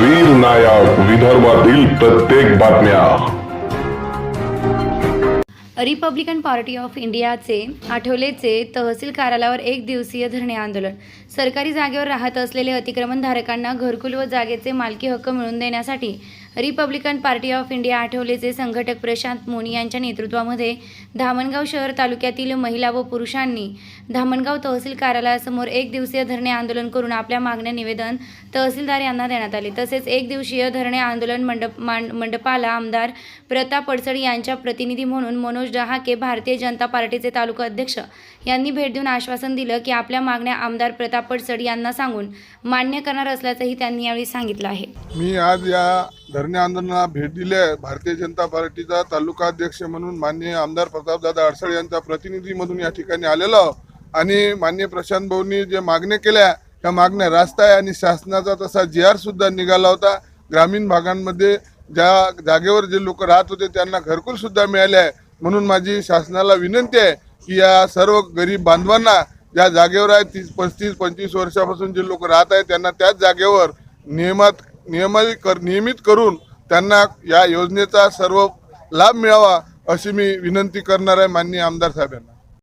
वीर नायक विदर्भातील प्रत्येक बातम्या. रिपब्लिकन पार्टी ऑफ इंडियाचे आठवलेचे तहसील कार्यालयावर एक दिवसीय धरणे आंदोलन. सरकारी जागेवर राहत असलेले अतिक्रमणधारकांना घरकुल व जागेचे मालकी हक्क मिळवून देण्यासाठी रिपब्लिकन पार्टी ऑफ इंडिया आठवलेचे संघटक प्रशांत मोनी यांच्या नेतृत्वामध्ये धामणगाव शहर तालुक्यातील महिला व पुरुषांनी धामणगाव तहसील कार्यालयासमोर एक दिवसीय धरणे आंदोलन करून आपल्या मागण्या निवेदन तहसीलदार यांना देण्यात आले. तसेच एक दिवसीय धरणे आंदोलन मंडप मंडपाला आमदार प्रताप पडसड यांच्या प्रतिनिधी म्हणून मनोज डहाके भारतीय जनता पार्टीचे तालुका अध्यक्ष यांनी भेट देऊन आश्वासन दिलं की आपल्या मागण्या आमदार प्रताप पडसड यांना सांगून मान्य करणार असल्याचंही त्यांनी यावेळी सांगितलं आहे. मी आज या धरणे आंदोलनाला भेट दिली आहे. भारतीय जनता पार्टीचा तालुका अध्यक्ष म्हणून माननीय आमदार प्रतापदादा अडसळ यांचा प्रतिनिधी म्हणून या ठिकाणी आलेलो आणि माननीय प्रशांत भाऊंनी जे मागण्या केल्या त्या मागण्या रास्त आहे आणि शासनाचा तसा जी आर सुद्धा निघाला होता. ग्रामीण भागांमध्ये ज्या जागेवर जे लोक राहत होते त्यांना घरकुल सुद्धा मिळाले आहे. म्हणून माझी शासनाला विनंती आहे की या सर्व गरीब बांधवांना ज्या जागेवर आहे तीस पस्तीस पंचवीस वर्षापासून जे लोक राहत आहेत त्यांना त्याच जागेवर नियमात नियमित कर नियमित करून त्यांना या योजनेचा सर्व लाभ मिळावा अशी मी विनंती करणार आहे माननीय आमदार साहेबांना.